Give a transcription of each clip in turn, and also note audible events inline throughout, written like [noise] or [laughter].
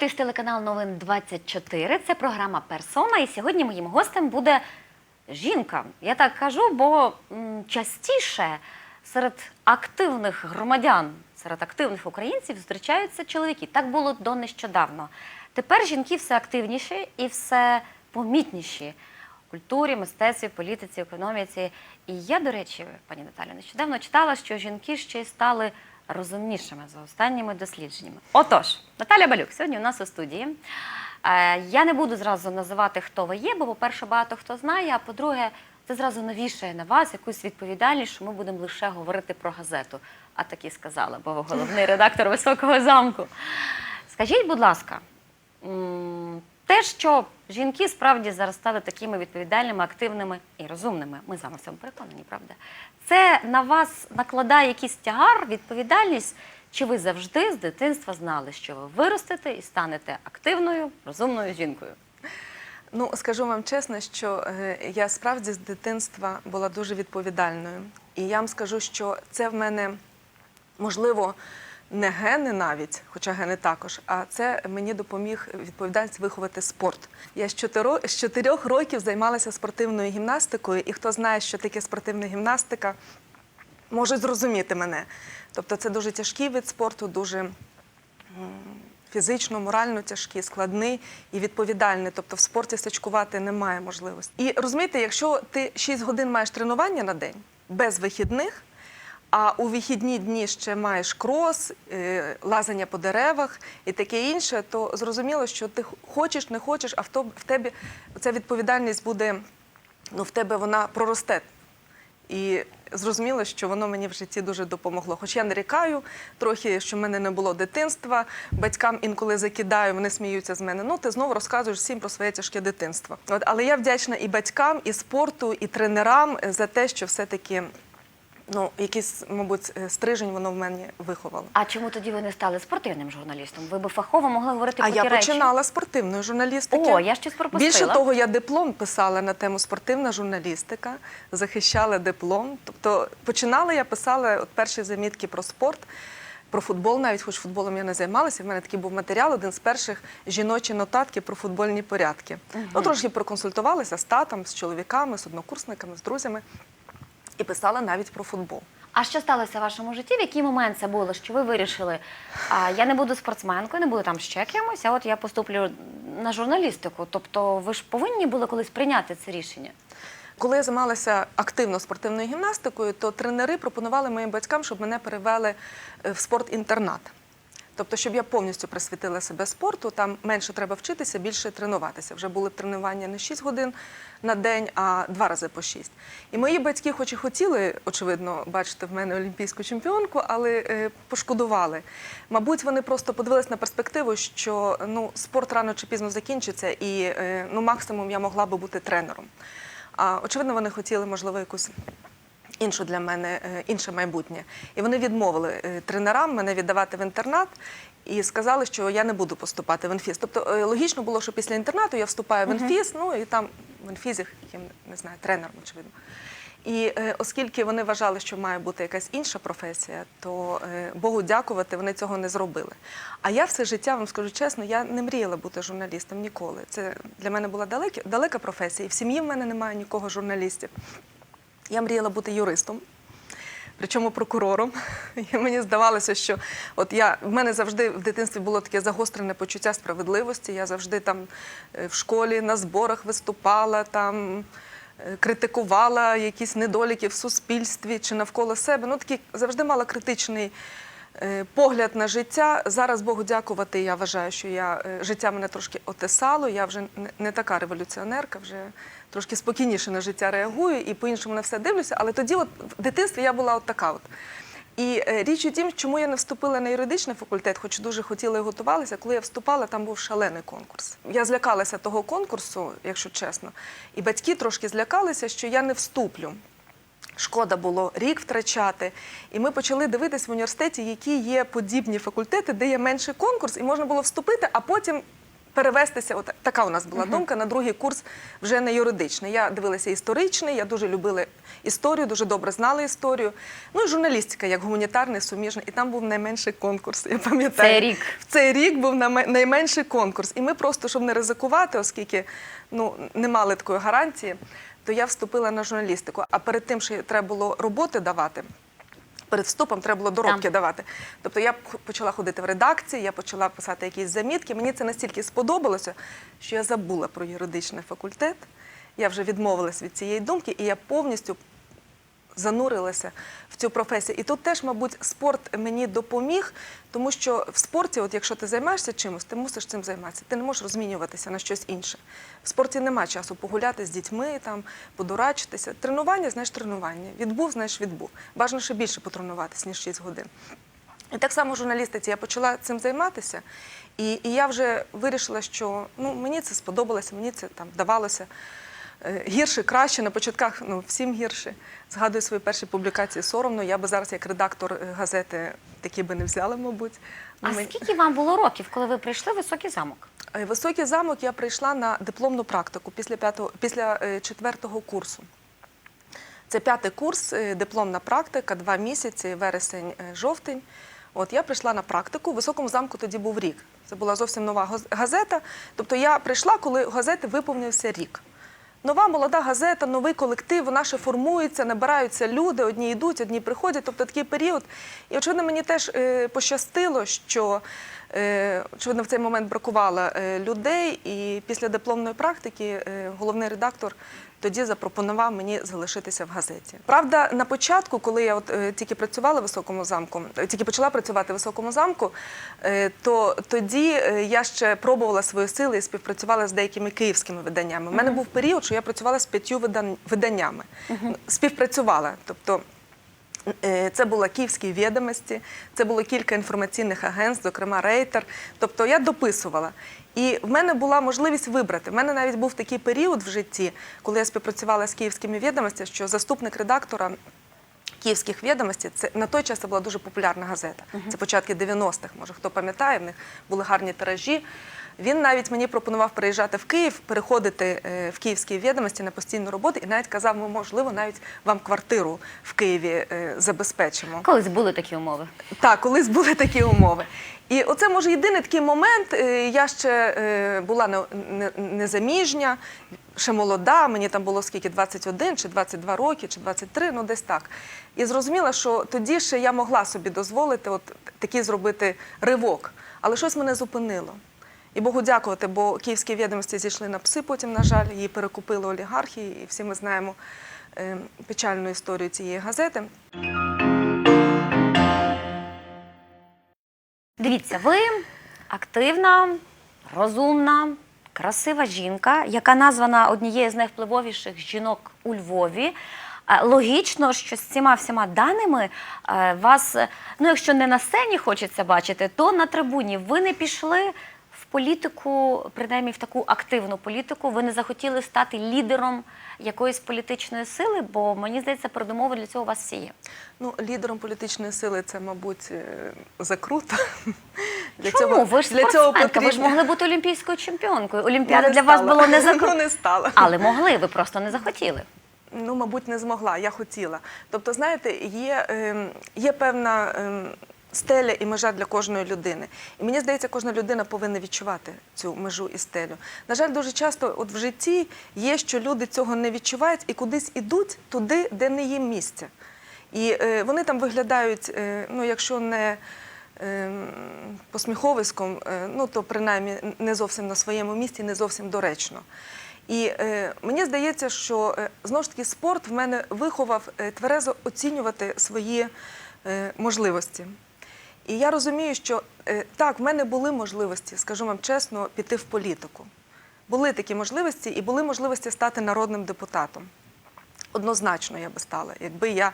дивитесь телеканал Новин 24. Це програма Персона. І сьогодні моїм гостем буде жінка. Я так кажу, бо частіше серед активних громадян, серед активних українців зустрічаються чоловіки. Так було до нещодавно. Тепер жінки все активніші і все помітніші в культурі, мистецтві, політиці, економіці. І я, до речі, пані Наталі, нещодавно читала, що жінки ще й стали розумнішими за останніми дослідженнями. Отож, Наталя Балюк сьогодні у нас у студії. Е, Я не буду зразу називати, хто ви є, бо, по-перше, багато хто знає, а по-друге, це зразу навішає на вас якусь відповідальність, що ми будемо лише говорити про газету. А так і сказала, бо ви головний редактор високого замку. Скажіть, будь ласка, те, що жінки справді зараз стали такими відповідальними, активними і розумними, ми вами в цьому переконані, правда? Це на вас накладає якийсь тягар, відповідальність, чи ви завжди з дитинства знали, що ви виростете і станете активною, розумною жінкою? Ну, скажу вам чесно, що е, я справді з дитинства була дуже відповідальною. І я вам скажу, що це в мене можливо не гени навіть, хоча гени також, а це мені допоміг відповідальність виховати спорт. Я з чотирьох років займалася спортивною гімнастикою, і хто знає, що таке спортивна гімнастика, може зрозуміти мене. Тобто це дуже тяжкий вид спорту, дуже фізично, морально тяжкий, складний і відповідальний. Тобто в спорті сачкувати немає можливості. І розумієте, якщо ти 6 годин маєш тренування на день без вихідних, а у вихідні дні ще маєш крос, е, лазання по деревах і таке інше, то зрозуміло, що ти хочеш, не хочеш, а в тебе ця відповідальність буде, ну в тебе вона проросте. І зрозуміло, що воно мені в житті дуже допомогло. Хоч я нарікаю трохи, що в мене не було дитинства. Батькам інколи закидаю, вони сміються з мене. Ну, ти знову розказуєш всім про своє тяжке дитинство. От, але я вдячна і батькам, і спорту, і тренерам за те, що все-таки ну, якийсь, мабуть, е, стрижень воно в мене виховало. А чому тоді ви не стали спортивним журналістом? Ви би фахово могли говорити А про я ті речі? починала спортивної журналістики. О, я щось пропустила. Більше того, я диплом писала на тему спортивна журналістика, захищала диплом. Тобто починала я писала от перші замітки про спорт. Про футбол, навіть хоч футболом я не займалася. В мене такий був матеріал, один з перших жіночі нотатки про футбольні порядки. Ну, трошки проконсультувалася з татом, з чоловіками, з однокурсниками, з друзями і писала навіть про футбол. А що сталося в вашому житті? В який момент це було, що ви вирішили, а я не буду спортсменкою, не буду там ще кимось, а от я поступлю на журналістику. Тобто ви ж повинні були колись прийняти це рішення? Коли я займалася активно спортивною гімнастикою, то тренери пропонували моїм батькам, щоб мене перевели в в спортінтернат. Тобто, щоб я повністю присвятила себе спорту, там менше треба вчитися, більше тренуватися. Вже були тренування не 6 годин на день, а два рази по 6. І мої батьки, хоч і хотіли, очевидно, бачити в мене олімпійську чемпіонку, але е, пошкодували. Мабуть, вони просто подивились на перспективу, що ну, спорт рано чи пізно закінчиться, і е, ну, максимум я могла би бути тренером. А очевидно, вони хотіли, можливо, якусь іншу для мене е, інше майбутнє. І вони відмовили е, тренерам мене віддавати в інтернат. І сказали, що я не буду поступати в інфіз. Тобто е, логічно було, що після інтернату я вступаю в інфіз, ну і там в інфізі, яким не знаю, тренером, очевидно. І е, оскільки вони вважали, що має бути якась інша професія, то е, Богу дякувати, вони цього не зробили. А я все життя вам скажу чесно, я не мріяла бути журналістом ніколи. Це для мене була далека професія. І в сім'ї в мене немає нікого журналістів. Я мріяла бути юристом, причому прокурором. [laughs] І мені здавалося, що от я в мене завжди в дитинстві було таке загострене почуття справедливості. Я завжди там е, в школі на зборах виступала там. е, Критикувала якісь недоліки в суспільстві чи навколо себе. Ну такий завжди мала критичний е, погляд на життя. Зараз Богу дякувати. Я вважаю, що я життя мене трошки отесало. Я вже не така революціонерка, вже трошки спокійніше на життя реагую і по-іншому на все дивлюся. Але тоді, от в дитинстві, я була от така. От. І е, річ у тім, чому я не вступила на юридичний факультет, хоч дуже хотіла і готувалася. Коли я вступала, там був шалений конкурс. Я злякалася того конкурсу, якщо чесно, і батьки трошки злякалися, що я не вступлю. Шкода було рік втрачати. І ми почали дивитися в університеті, які є подібні факультети, де є менший конкурс, і можна було вступити, а потім перевестися. От така у нас була думка на другий курс вже не юридичний. Я дивилася історичний, я дуже любила історію, дуже добре знала історію. Ну і журналістика як гуманітарний, суміжний. І там був найменший конкурс. Я пам'ятаю. Цей рік. В цей рік був найменший конкурс. І ми просто, щоб не ризикувати, оскільки ну, не мали такої гарантії, то я вступила на журналістику. А перед тим, що треба було роботи давати. Перед вступом треба було доробки Там. давати. Тобто я почала ходити в редакції, я почала писати якісь замітки. Мені це настільки сподобалося, що я забула про юридичний факультет. Я вже відмовилась від цієї думки, і я повністю занурилася в цю професію. І тут теж, мабуть, спорт мені допоміг, тому що в спорті, от якщо ти займаєшся чимось, ти мусиш цим займатися. Ти не можеш розмінюватися на щось інше. В спорті немає часу погуляти з дітьми, там, подурачитися. Тренування, знаєш, тренування. Відбув, знаєш, відбув. Бажано ще більше потренуватись, ніж 6 годин. І так само в журналістиці я почала цим займатися, і, і я вже вирішила, що ну, мені це сподобалося, мені це там вдавалося. Е, Гірше, краще, на початках ну, всім гірше. Згадую свої перші публікації соромно. Я би зараз, як редактор е, газети, такі би не взяла, мабуть. А ми- скільки вам було років, коли ви прийшли в високий замок? Е, Високий замок я прийшла на дипломну практику після п'ятого після четвертого курсу. Це п'ятий курс, дипломна практика, два місяці, вересень, жовтень. От я прийшла на практику. В високому замку тоді був рік. Це була зовсім нова газета. Тобто я прийшла, коли газети виповнився рік. Нова молода газета, новий колектив, вона ще формується, набираються люди, одні йдуть, одні приходять. Тобто такий період. І очевидно, мені теж е, пощастило, що очевидно в цей момент бракувало е, людей. І після дипломної практики е, головний редактор тоді запропонував мені залишитися в газеті. Правда, на початку, коли я от е, тільки працювала в високому замку, е, тільки почала працювати в високому замку, е, то тоді е, я ще пробувала свої сили і співпрацювала з деякими київськими виданнями. У мене був період, що я працювала з п'ятью видан- виданнями, співпрацювала. Тобто Е, Це були київські відомості, це було кілька інформаційних агентств, зокрема Рейтер. Тобто я дописувала. І в мене була можливість вибрати. В мене навіть був такий період в житті, коли я співпрацювала з київськими відомостями, що заступник редактора київських відомостей, це на той час це була дуже популярна газета. Це початки 90-х, може хто пам'ятає, в них були гарні тиражі. Він навіть мені пропонував приїжджати в Київ, переходити е, в київські відомості на постійну роботу, і навіть казав, ми можливо навіть вам квартиру в Києві е, забезпечимо. Колись були такі умови. Так, колись були такі умови. І оце може єдиний такий момент. е, Я ще була не- не- незаміжня, ще молода, мені там було скільки 21 чи 22 роки, чи 23, ну десь так. І зрозуміла, що тоді ще я могла собі дозволити от такий зробити ривок. Але щось мене зупинило. І Богу дякувати, бо київські відомості зійшли на пси потім, на жаль, її перекупили олігархи, і всі ми знаємо е, печальну історію цієї газети. Дивіться, ви активна, розумна, красива жінка, яка названа однією з найвпливовіших жінок у Львові. Е, Логічно, що з цими всіма даними е, вас, ну якщо не на сцені хочеться бачити, то на трибуні ви не пішли політику, принаймні в таку активну політику. Ви не захотіли стати лідером якоїсь політичної сили, бо мені здається, передумови для цього у вас всі є. Ну, лідером політичної сили це, мабуть, е, закруто. Для Чому? ви ж для цього спортсменка, ви ж могли бути олімпійською чемпіонкою. Олімпіада для вас стала. було не [laughs] Ну, не стала. Але могли, ви просто не захотіли. Ну, мабуть, не змогла, я хотіла. Тобто, знаєте, є, ем, є певна ем, стеля і межа для кожної людини. І мені здається, кожна людина повинна відчувати цю межу і стелю. На жаль, дуже часто от в житті є, що люди цього не відчувають і кудись ідуть туди, де не їм місця. І е, вони там виглядають, е, ну, якщо не ем, посміховиськом, е, ну то принаймні не зовсім на своєму місці, не зовсім доречно. І е, мені здається, що е, знову ж таки спорт в мене виховав е, тверезо оцінювати свої е, можливості. І я розумію, що е, так, в мене були можливості, скажу вам чесно, піти в політику. Були такі можливості, і були можливості стати народним депутатом. Однозначно я би стала, якби я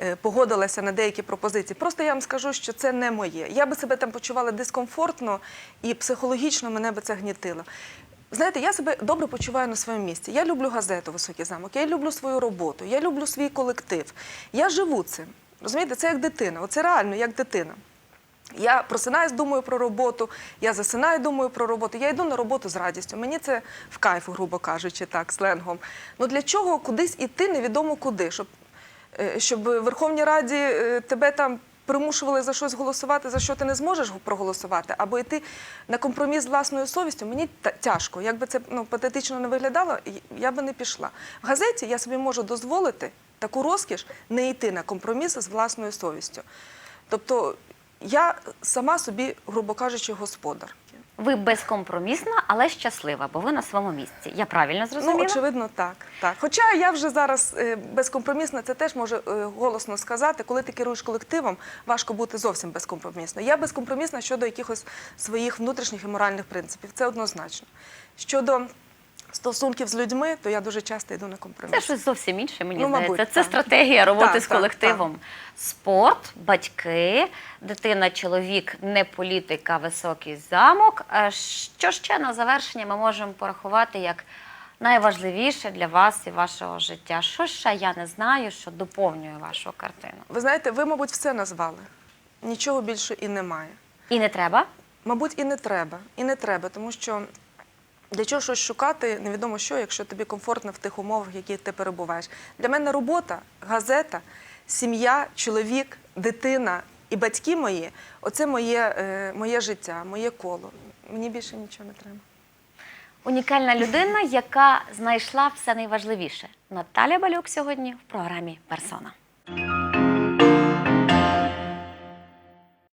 е, погодилася на деякі пропозиції. Просто я вам скажу, що це не моє. Я би себе там почувала дискомфортно і психологічно мене би це гнітило. Знаєте, я себе добре почуваю на своєму місці. Я люблю газету Високий замок, я люблю свою роботу, я люблю свій колектив. Я живу цим. Розумієте, це як дитина. Оце реально як дитина. Я просинаюсь, думаю про роботу, я засинаю, думаю про роботу. Я йду на роботу з радістю. Мені це в кайф, грубо кажучи, так, сленгом. Ну для чого кудись іти, невідомо куди, щоб, е, щоб в Верховній Раді е, тебе там примушували за щось голосувати, за що ти не зможеш проголосувати, або йти на компроміс з власною совістю, мені тяжко. Як би це ну, патетично не виглядало, я би не пішла. В газеті я собі можу дозволити таку розкіш не йти на компроміс з власною совістю. Тобто я сама собі, грубо кажучи, господар. Ви безкомпромісна, але щаслива, бо ви на своєму місці. Я правильно зрозуміла? Ну, очевидно, так, так. Хоча я вже зараз е, безкомпромісна, це теж можу е, голосно сказати. Коли ти керуєш колективом, важко бути зовсім безкомпромісною. Я безкомпромісна щодо якихось своїх внутрішніх і моральних принципів. Це однозначно. Щодо стосунків з людьми, то я дуже часто йду на компроміс. Це щось зовсім інше, мені Ну, здається. мабуть, Це так. стратегія роботи Так, з так, колективом. Спорт, батьки, дитина, чоловік, не політика, високий замок. Що ще на завершення ми можемо порахувати як найважливіше для вас і вашого життя? Що ще я не знаю, що доповнює вашу картину? Ви знаєте, ви, мабуть, все назвали. Нічого більше і немає. І не треба? Мабуть, і не треба. І не треба, тому що для чого щось шукати, невідомо що, якщо тобі комфортно в тих умовах, в яких ти перебуваєш. Для мене робота, газета, сім'я, чоловік, дитина і батьки мої оце моє, е, моє життя, моє коло. Мені більше нічого не треба. Унікальна людина, яка знайшла все найважливіше. Наталя Балюк сьогодні в програмі Персона.